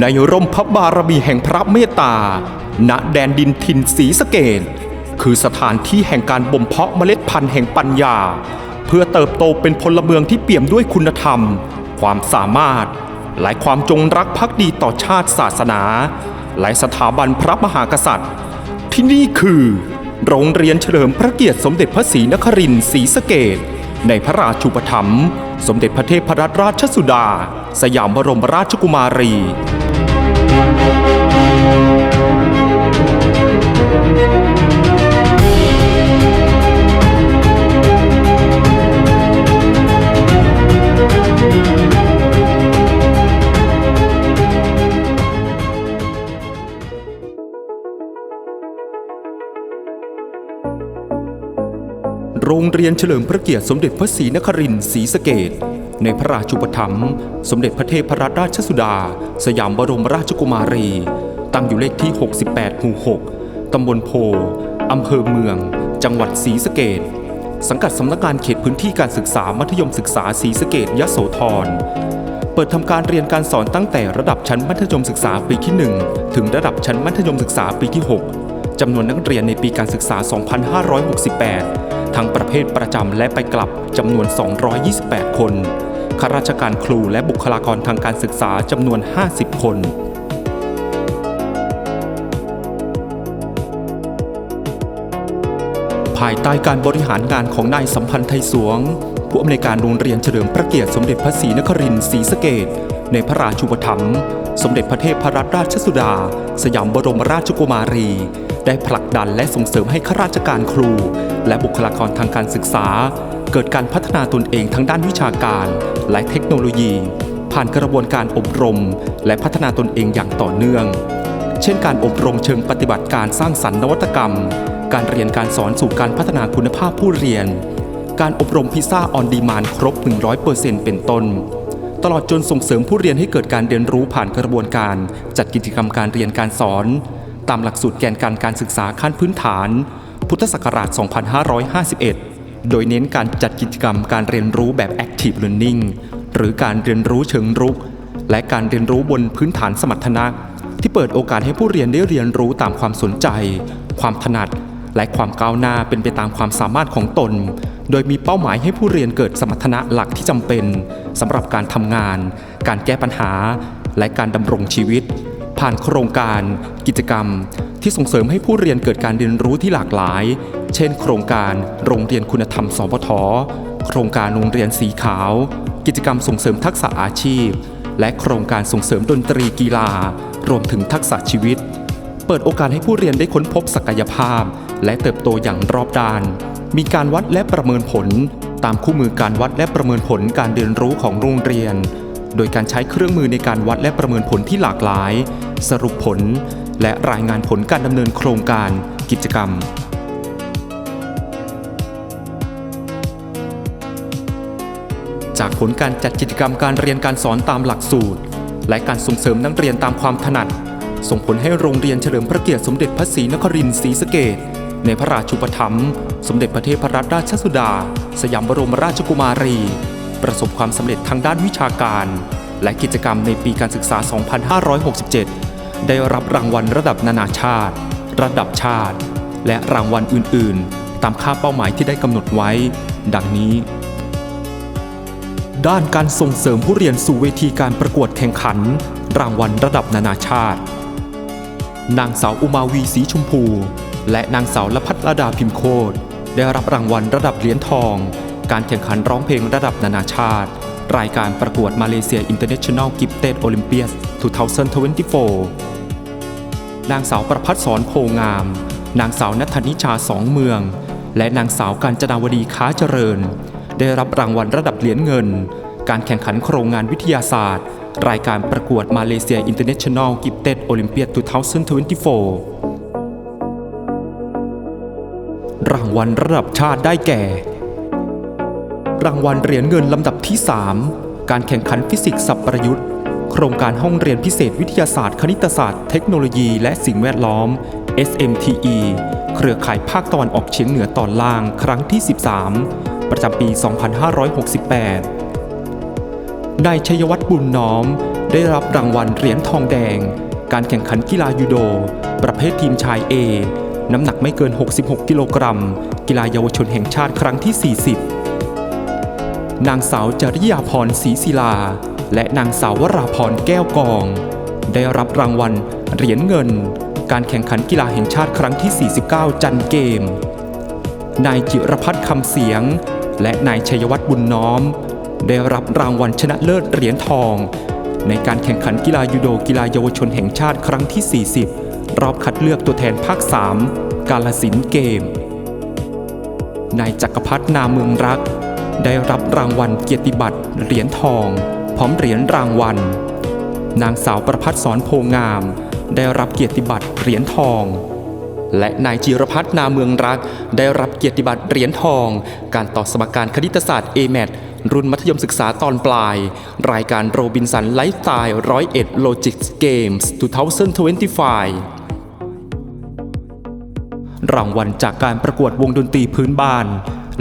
ในร่มพระบารมีแห่งพระเมตตา ณ แดนดินถิ่นศรีสะเกดคือสถานที่แห่งการบ่มเพาะเมล็ดพันธุ์แห่งปัญญา เพื่อเติบโตเป็นพลเมืองที่เปี่ยมด้วยคุณธรรม ความสามารถและความจงรักภักดีต่อชาติศาสนาและสถาบันพระมหากษัตริย์ ที่นี่คือ โรงเรียนเฉลิมพระเกียรติสมเด็จพระศรีนครินทร์ศรีสะเกดในพระราชูปถัมภ์สมเด็จพระเทพรัตนราชสุดา สยามบรมราชกุมารี โรงเรียนเฉลิมพระเกียรติสมเด็จพระศรีนครินทร์ศรีสะเกด ในพระราชูปถัมภ์สมเด็จพระเทพรัตนราชสุดา สยามบรมราชกุมารี ตั้งอยู่เลขที่ 68 หมู่ 6 ตำบลโพ อำเภอเมือง จังหวัดศรีสะเกดสังกัดสำนักงานเขตพื้นที่การศึกษามัธยมศึกษาศรีสะเกดยโสธร เปิดทำการเรียนการสอนตั้งแต่ระดับชั้นมัธยมศึกษาปีที่ 1 ถึงระดับชั้นมัธยมศึกษาปีที่ 6จำนวนนักเรียนในปีการศึกษา 2568 ทั้งประเภทประจำและไปกลับจำนวน 228 คน ข้าราชการครูและบุคลากรทางการศึกษาจำนวน 50 คนภายใต้การบริหารงานของนายสัมพันธ์ไทยสวง ผู้อำนวยการโรงเรียนเฉลิมพระเกียรติสมเด็จพระศรีนครินทร์ศรีสะเกดในพระราชูปถัมภ์สมเด็จพระเทพรัตนราชสุดา สยามบรมราชกุมารี ได้ผลักดันและส่งเสริมให้ข้าราชการครู และบุคลากรทางการศึกษา เกิดการพัฒนาตนเองทั้งด้านวิชาการ และเทคโนโลยี ผ่านกระบวนการอบรม และพัฒนาตนเองอย่างต่อเนื่อง เช่นการอบรมเชิงปฏิบัติการสร้างสรรค์นวัตกรรม การเรียนการสอนสู่การพัฒนาคุณภาพผู้เรียน การอบรมพิซซ่าออนดีมานครบ 100%เป็นต้นตลอดจนส่งเสริมผู้เรียนให้เกิดการเรียนรู้ผ่านกระบวนการ จัดกิจกรรมการเรียนการสอน ตามหลักสูตรแกนการการศึกษาขั้นพื้นฐาน พุทธศักราช 2551 โดยเน้นการจัดกิจกรรมการเรียนรู้แบบ Active Learning หรือการเรียนรู้เชิงรุก และการเรียนรู้บนพื้นฐานสมรรถนะ ที่เปิดโอกาสให้ผู้เรียนได้เรียนรู้ตามความสนใจ ความถนัด และความก้าวหน้าเป็นไปตามความสามารถของตน โดยมีเป้าหมายให้ผู้เรียนเกิดสมรรถนะหลักที่จำเป็นสำหรับการทำงาน การแก้ปัญหา และการดำรงชีวิต ผ่านโครงการ กิจกรรม ที่ส่งเสริมให้ผู้เรียนเกิดการเรียนรู้ที่หลากหลาย เช่น โครงการโรงเรียนคุณธรรมสพทโครงการโรงเรียนสีขาว กิจกรรมส่งเสริมทักษะอาชีพ และโครงการส่งเสริมดนตรีกีฬา รวมถึงทักษะชีวิต เปิดโอกาสให้ผู้เรียนได้ค้นพบศักยภาพ และเติบโตอย่างรอบด้าน มีการวัดและประเมินผล ตามคู่มือการวัดและประเมินผลการเรียนรู้ของโรงเรียน โดยการใช้เครื่องมือในการวัดและประเมินผลที่หลากหลาย สรุปผล และรายงานผลการดำเนินโครงการกิจกรรม จากผลการจัดกิจกรรมการเรียนการสอนตามหลักสูตร และการส่งเสริมนักเรียนตามความถนัด ส่งผลให้โรงเรียนเฉลิมพระเกียรติสมเด็จพระศรีนครินทร์ศรีสะเกดในพระราชูปถัมภ์สมเด็จพระเทพรัตนราชสุดา สยามบรมราชกุมารี ประสบความสำเร็จทางด้านวิชาการ และกิจกรรมในปีการศึกษา 2567 ได้รับรางวัลระดับนานาชาติ ระดับชาติ และรางวัลอื่น ๆ ตามค่าเป้าหมายที่ได้กำหนดไว้ ดังนี้ ด้านการส่งเสริมผู้เรียนสู่เวทีการประกวดแข่งขัน รางวัลระดับนานาชาติ นางสาวอุมาวีสีชมพู และนางสาวละพัฒรดาพิมโคตได้รับรางวัลระดับเหรียญทอง การแข่งขันร้องเพลงระดับนานาชาติ รายการประกวดมาเลเซีย International Gifted Olympiads 2024 นางสาวประพัฒสอนโพงาม นางสาวนัทนิชาสองเมือง และนางสาวการจนาวดีค้าเจริญ ได้รับรางวัลระดับเหรียญเงิน การแข่งขันโครงงานวิทยาศาสตร์ รายการประกวดมาเลเซีย International Gifted Olympiad 2024 รางวัลระดับชาติได้แก่ รางวัลเหรียญเงินลำดับที่ 3 การแข่งขันฟิสิกส์สับประยุทธ์ โครงการห้องเรียนพิเศษวิทยาศาสตร์ คณิตศาสตร์ เทคโนโลยี และสิ่งแวดล้อม SMTE เครือข่ายภาคตะวันออกเฉียงเหนือตอนล่างครั้งที่ 13 ประจำปี 2568 นายชัยวัฒน์บุญน้อม ได้รับรางวัลเหรียญทองแดง การแข่งขันกีฬายูโด ประเภททีมชาย A น้ำหนักไม่เกิน 66 กิโลกรัม กีฬาเยาวชนแห่งชาติครั้งที่ 40 นางสาวจริยาพรศรีศิลา และนางสาววราพรแก้วกอง ได้รับรางวัล เหรียญเงิน การแข่งขันกีฬาแห่งชาติครั้งที่ 49 จันเกม นายจิรพัฒน์คำเสียง และนายชัยวัฒน์บุญน้อม ได้รับรางวัลชนะเลิศเหรียญทอง ในการแข่งขันกีฬายูโดกีฬาเยาวชนแห่งชาติครั้งที่ 40 รอบคัดเลือกตัวแทนภาค 3 กาลสินเกมนายจักรพัฒนาเมืองรัก ได้รับรางวัลเกียรติบัตรเหรียญทอง พร้อมเหรียญรางวัล นางสาวประพัฒสอนโพงาม ได้รับเกียรติบัตรเหรียญทอง และนายจิรพัฒนาเมืองรัก ได้รับเกียรติบัตรเหรียญทอง การต่อสมการคณิตศาสตร์ A-MAT รุ่นมัธยมศึกษาตอนปลาย รายการโรบินสันไลฟ์สไตล์ร้อยเอ็ดโลจิกส์เกมส์2025รางวัลจากการประกวดวงดนตรีพื้นบ้าน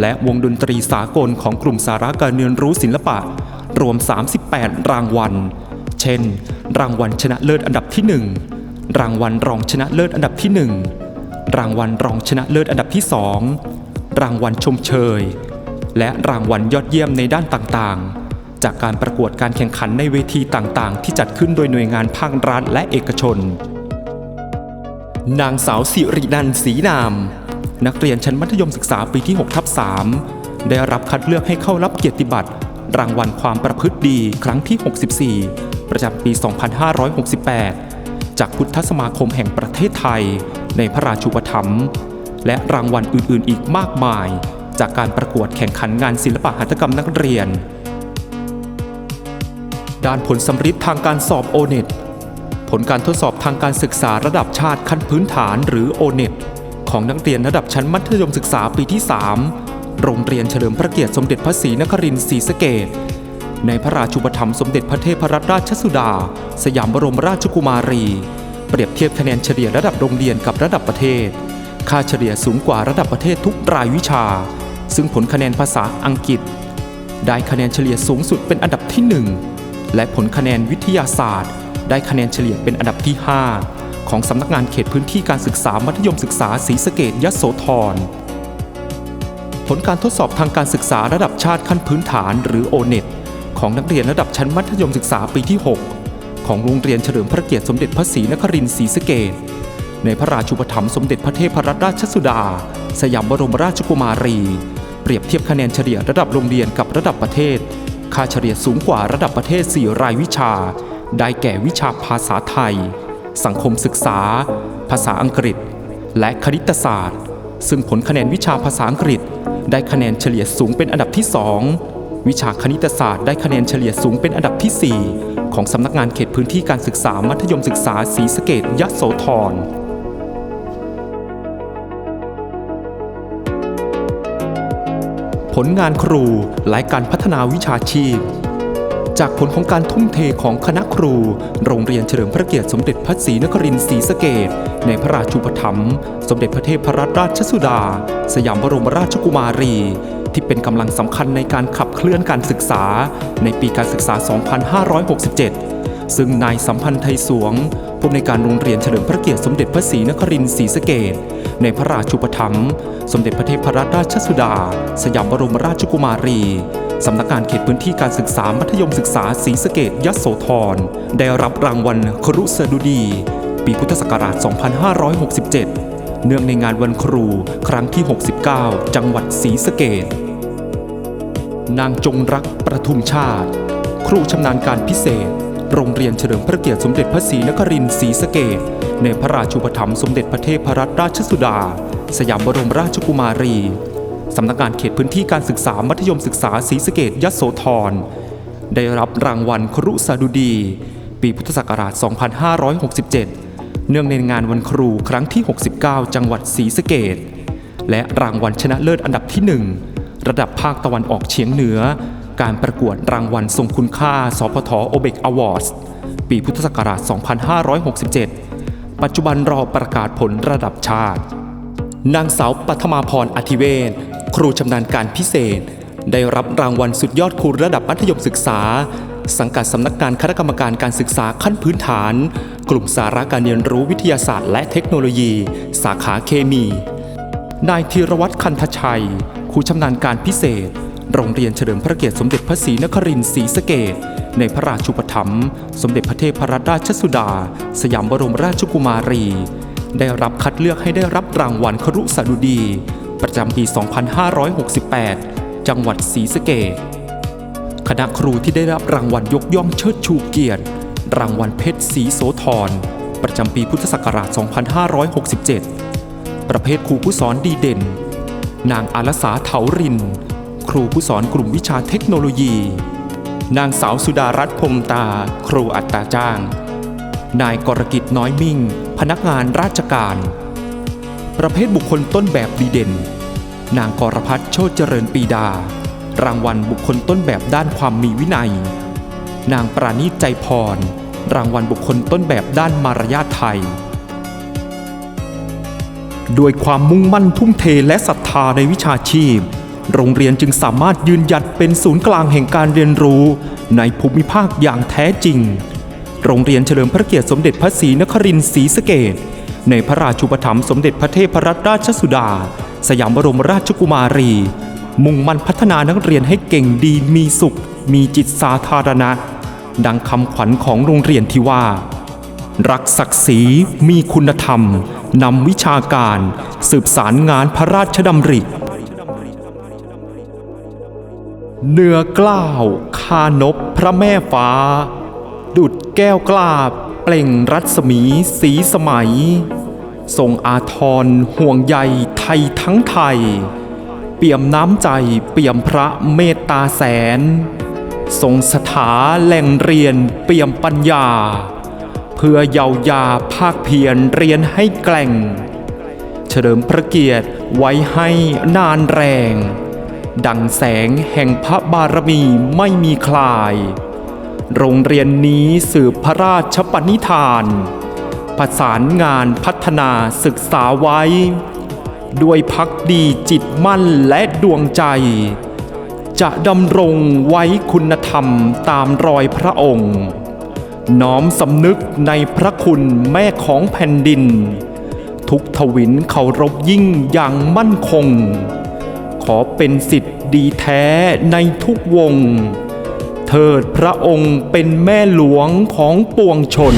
และวงดนตรีสากลของกลุ่มสาระการเรียนรู้ศิลปะ รวม 38 รางวัล เช่น รางวัลชนะเลิศอันดับที่ 1 รางวัลรองชนะเลิศอันดับที่ 1 รางวัลรองชนะเลิศอันดับที่ 2 รางวัลชมเชย และรางวัลยอดเยี่ยมในด้านต่างๆ จากการประกวดการแข่งขันในเวทีต่างๆ ที่จัดขึ้นโดยหน่วยงานภาครัฐและเอกชน นางสาวสิรินันท์ศรีนาม นักเรียนชั้นมัธยมศึกษาปีที่ 6 ทับ 3 ได้รับคัดเลือกให้เข้ารับเกียรติบัตร รางวัลความประพฤติดีครั้งที่ 64 ประจำปี 2568 จากพุทธสมาคมแห่งประเทศไทย ในพระราชูปถัมภ์และรางวัลอื่นๆ อีกมากมาย จากการประกวดแข่งขันงานศิลปะหัตถกรรมนักเรียน ด้านผลสำริดทางการสอบโอเน็ตผลการทดสอบทางการศึกษาระดับชาติขั้นพื้นฐานหรือ o n e t ของนักเรียนระดับชั้นมัธยมศึกษาปีที่ 3 โรงเรียนเฉลิมพระเกียรติสมเด็จพระศรีนครินทร์ศรีสะเกดในพระราชูปถัมภ์สมเด็จพระเทพรัตนราชสุดา สยามบรมราชกุมารี เปรียบเทียบคะแนนเฉลี่ยระดับโรงเรียนกับระดับประเทศ ค่าเฉลี่ยสูงกว่าระดับประเทศทุกรายวิชา ซึ่งผลคะแนนภาษาอังกฤษ ได้คะแนนเฉลี่ยสูงสุดเป็นอันดับที่ 1 และผลคะแนนวิทยาศาสตร์ ได้คะแนนเฉลี่ยเป็นอันดับที่ 5 ของสำนักงานเขตพื้นที่การศึกษามัธยมศึกษาศรีสะเกดยโสธร ผลการทดสอบทางการศึกษาระดับชาติขั้นพื้นฐานหรือ o n e t ของนักเรียนระดับชั้นมัธยมศึกษาปีที่ 6 ของโรงเรียนเฉลิมพระเกียรติสมเด็จพระศรีนครินทร์ศรีสะเกดในพระราชูปถัมภ์สมเด็จพระเทพรัตนราชสุดา สยามบรมราชกุมารี เปรียบเทียบคะแนนเฉลี่ยระดับโรงเรียนกับระดับประเทศ ค่าเฉลี่ยสูงกว่าระดับประเทศ 4 รายวิชา ได้แก่วิชาภาษาไทย สังคมศึกษา ภาษาอังกฤษ และคณิตศาสตร์ ซึ่งผลคะแนนวิชาภาษาอังกฤษ ได้คะแนนเฉลี่ยสูงเป็นอันดับที่ 2 วิชาคณิตศาสตร์ได้คะแนนเฉลี่ยสูงเป็นอันดับทีสี่4 ของสำนักงานเขตพื้นที่การศึกษามัธยมศึกษาศรีสะเกดยโสธรผลงานครูและการพัฒนาวิชาชีพ จากผลของการทุ่มเทของคณะครู โรงเรียนเฉลิมพระเกียรติสมเด็จพระศรีนครินทร์ศรีสะเกดในพระราชูปถัมภ์สมเด็จพระเทพรัตนราชสุดา สยามบรมราชกุมารี ที่เป็นกำลังสำคัญในการขับเคลื่อนการศึกษา ในปีการศึกษา 2567 ซึ่งนายสัมพันธ์ไทยสวง ผู้อำนการโรงเรียนเฉลิมพระเกียรติสมเด็จพระศรีนครินทร์ศรีสะเกดในพระราชูปถัมภ์สมเด็จพระเทพรัตนราชสุดา สยามบรมราชกุมารี สำนักงานเขตพื้นที่การศึกษามัธยมศึกษาศรีสะเกดยโสธร ได้รับรางวัลครุสดุดี ปีพุทธศักราช 2567 เนื่องในงานวันครูครั้งที่ 69 จังหวัดศรีสะเกดนางจงรักประทุมชาติ ครูชำนาญการพิเศษ โรงเรียนเฉลิมพระเกียรติสมเด็จพระศรีนครินทร์ศรีสะเกดในพระราชูปถัมภ์สมเด็จพระเทพรัตนราชสุดา สยามบรมราชกุมารี สำนักงานเขตพื้นที่การศึกษามัธยมศึกษาศรีสะเกดยโสธร ได้รับรางวัลครุสดุดี ปีพุทธศักราช 2567 เนื่องในงานวันครูครั้งที่ 69 จังหวัดศรีสะเกดและรางวัลชนะเลิศอันดับที่ 1 ระดับภาคตะวันออกเฉียงเหนือ การประกวดรางวัลทรงคุณค่า สพทโอเบกอวอร์ดปีพุทธศักราช 2567 ปัจจุบันรอประกาศผลระดับชาตินางสาวปัทมาพรอธิเวศ ครูชำนาญการพิเศษ ได้รับรางวัลสุดยอดครูระดับมัธยมศึกษา สังกัดสำนักงานคณะกรรมการการศึกษาขั้นพื้นฐาน กลุ่มสาระการเรียนรู้วิทยาศาสตร์ และเทคโนโลยี สาขาเคมี นายธีรวัตรคันธชัย ครูชำนาญการพิเศษ โรงเรียนเฉลิมพระเกียรติสมเด็จพระศรีนครินทร์ศรีสะเกดในพระราชูปถัมภ์สมเด็จพระเทพรัตนราชสุดา สยามบรมราชกุมารี ได้รับคัดเลือกให้ได้รับรางวัลครุสดุดี ประจำปี 2568 จังหวัดศรีสะเกษคณะครูที่ได้รับรางวัลยกย่องเชิดชูเกียรติ รางวัลเพชรศรีโสธร ประจำปีพุทธศักราช 2567 ประเภทครูผู้สอนดีเด่น นางอาลสาเถาริน ครูผู้สอนกลุ่มวิชาเทคโนโลยี นางสาวสุดารัตน์พมตา ครูอัตราจ้าง นายกรกิจน้อยมิ่ง พนักงานราชการ ประเภทบุคคลต้นแบบดีเด่น นางกรพัฒน์โชติเจริญปีดา รางวัลบุคคลต้นแบบด้านความมีวินัย นางปราณีตใจพร รางวัลบุคคลต้นแบบด้านมารยาทไทย ด้วยความมุ่งมั่นทุ่มเทและศรัทธาในวิชาชีพ โรงเรียนจึงสามารถยืนหยัดเป็นศูนย์กลางแห่งการเรียนรู้ในภูมิภาคอย่างแท้จริง โรงเรียนเฉลิมพระเกียรติสมเด็จพระศรีนครินทร์ศรีสะเกด ในพระราชูปถัมภ์สมเด็จพระเทพรัตนราชสุดา สยามบรมราชกุมารี มุ่งมั่นพัฒนานักเรียนให้เก่งดีมีสุข มีจิตสาธารณะ ดังคำขวัญของโรงเรียนที่ว่า รักศักดิ์ศรีมีคุณธรรมนำวิชาการ สืบสารงานพระราชดำริเนื้อกล้าวคานบพระแม่ฟ้า ดุดแก้วกล้าบเปล่งรัศมีสีสมัย ทรงอาทรห่วงใยไทยทั้งไทย เปี่ยมน้ำใจเปี่ยมพระเมตตาแสน ทรงสถาแหล่งเรียนเปี่ยมปัญญา เพื่อเยาวยาภาคเพียรเรียนให้แกล่ง เฉลิมพระเกียรติไว้ให้นานแรง ดังแสงแห่งพระบารมีไม่มีคลาย โรงเรียนนี้สืบพระราชปณิธาน ประสานงานพัฒนาศึกษาไว้ ด้วยพักดีจิตมั่นและดวงใจ จะดำรงไว้คุณธรรมตามรอยพระองค์ น้อมสำนึกในพระคุณแม่ของแผ่นดิน ทุกทวินเคารพยิ่งอย่างมั่นคง ขอเป็นสิทธิ์ดีแท้ในทุกวง เถิดพระองค์เป็นแม่หลวงของปวงชน